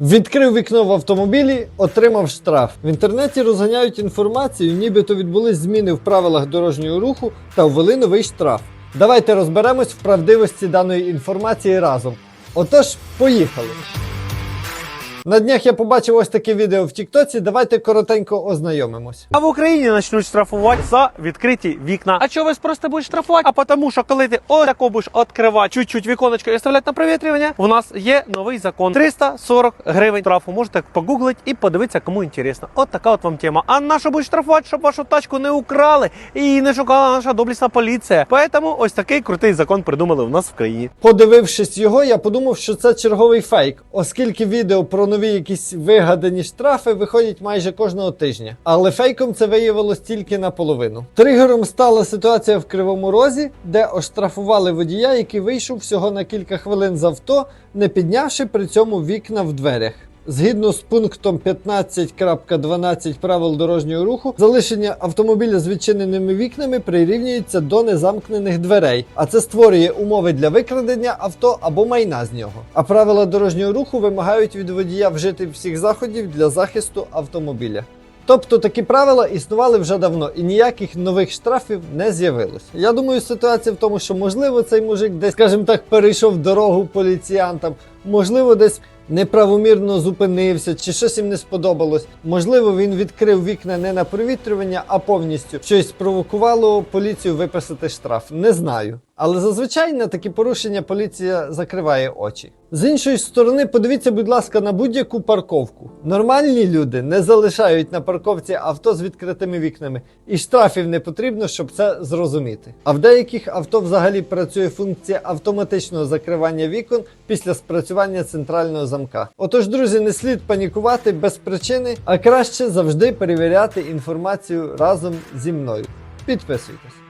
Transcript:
Відкрив вікно в автомобілі, отримав штраф. В інтернеті розганяють інформацію, нібито відбулись зміни в правилах дорожнього руху та ввели новий штраф. Давайте розберемось в правдивості даної інформації разом. Отож, поїхали. На днях я побачив ось таке відео в Тіктоці. Давайте коротенько ознайомимось. А в Україні почнуть штрафувати за відкриті вікна. А чого ви просто будуть штрафувати? А тому, що коли ти отако будеш відкривати чуть-чуть віконечко і вставляти на провітрювання, у нас є новий закон. 340 гривень штрафу. Можете погуглити і подивитися, кому інтересно. От така от вам тема. А на що будуть штрафувати, щоб вашу тачку не украли і не шукала наша доблісна поліція. Поэтому ось такий крутий закон придумали у нас в країні. Подивившись його, я подумав, що це черговий фейк, оскільки відео про нові якісь вигадані штрафи виходять майже кожного тижня. Але фейком це виявилось тільки наполовину. Тригером стала ситуація в Кривому Розі, де оштрафували водія, який вийшов всього на кілька хвилин з авто, не піднявши при цьому вікна в дверях. Згідно з пунктом 15.12 правил дорожнього руху, залишення автомобіля з відчиненими вікнами прирівнюється до незамкнених дверей, а це створює умови для викрадення авто або майна з нього. А правила дорожнього руху вимагають від водія вжити всіх заходів для захисту автомобіля. Тобто такі правила існували вже давно і ніяких нових штрафів не з'явилось. Я думаю, ситуація в тому, що можливо цей мужик десь, скажімо так, перейшов дорогу поліціянтам, можливо, десь неправомірно зупинився, чи щось їм не сподобалось. Можливо, він відкрив вікна не на провітрювання, а повністю щось спровокувало поліцію виписати штраф. Не знаю. Але зазвичай на такі порушення поліція закриває очі. З іншої сторони, подивіться, будь ласка, на будь-яку парковку. Нормальні люди не залишають на парковці авто з відкритими вікнами, і штрафів не потрібно, щоб це зрозуміти. А в деяких авто взагалі працює функція автоматичного закривання вікон після спрацювання центрального замка. Отож, друзі, не слід панікувати без причини, а краще завжди перевіряти інформацію разом зі мною. Підписуйтесь.